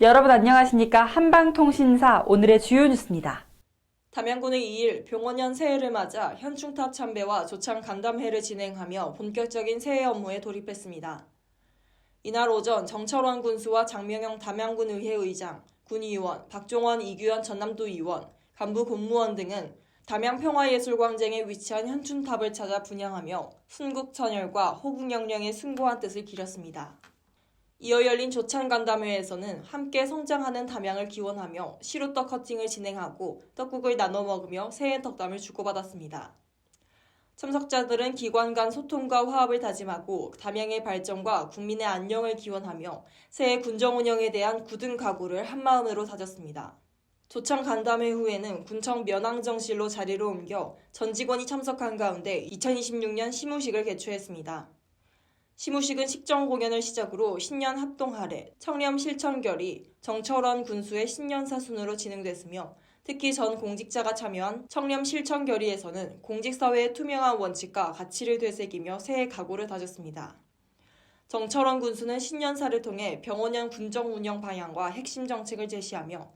여러분 안녕하십니까? 한방통신사 오늘의 주요 뉴스입니다. 담양군은 2일 병원연 새해를 맞아 현충탑 참배와 조창 간담회를 진행하며 본격적인 새해 업무에 돌입했습니다. 이날 오전 정철원 군수와 장명영 담양군 의회 의장, 군의원, 박종원 이규현 전남도 의원, 간부 공무원 등은 담양 평화예술광장에 위치한 현충탑을 찾아 분향하며 순국 천열과 호국 영령의 승고한 뜻을 기렸습니다. 이어 열린 조찬 간담회에서는 함께 성장하는 담양을 기원하며 시루떡 커팅을 진행하고 떡국을 나눠 먹으며 새해 덕담을 주고받았습니다. 참석자들은 기관 간 소통과 화합을 다짐하고 담양의 발전과 국민의 안녕을 기원하며 새해 군정 운영에 대한 굳은 각오를 한마음으로 다졌습니다. 조창 간담회 후에는 군청 면왕정실로 자리를 옮겨 전 직원이 참석한 가운데 2026년 시무식을 개최했습니다. 시무식은 식정 공연을 시작으로 신년 합동하례, 청렴 실천결의, 정철원 군수의 신년사 순으로 진행됐으며 특히 전 공직자가 참여한 청렴 실천결의에서는 공직사회의 투명한 원칙과 가치를 되새기며 새해 각오를 다졌습니다. 정철원 군수는 신년사를 통해 병원형 군정 운영 방향과 핵심 정책을 제시하며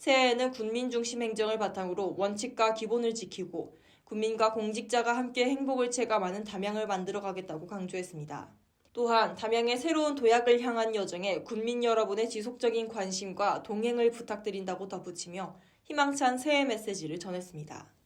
새해에는 군민 중심 행정을 바탕으로 원칙과 기본을 지키고 국민과 공직자가 함께 행복을 체감하는 담양을 만들어 가겠다고 강조했습니다. 또한 담양의 새로운 도약을 향한 여정에 군민 여러분의 지속적인 관심과 동행을 부탁드린다고 덧붙이며 희망찬 새해 메시지를 전했습니다.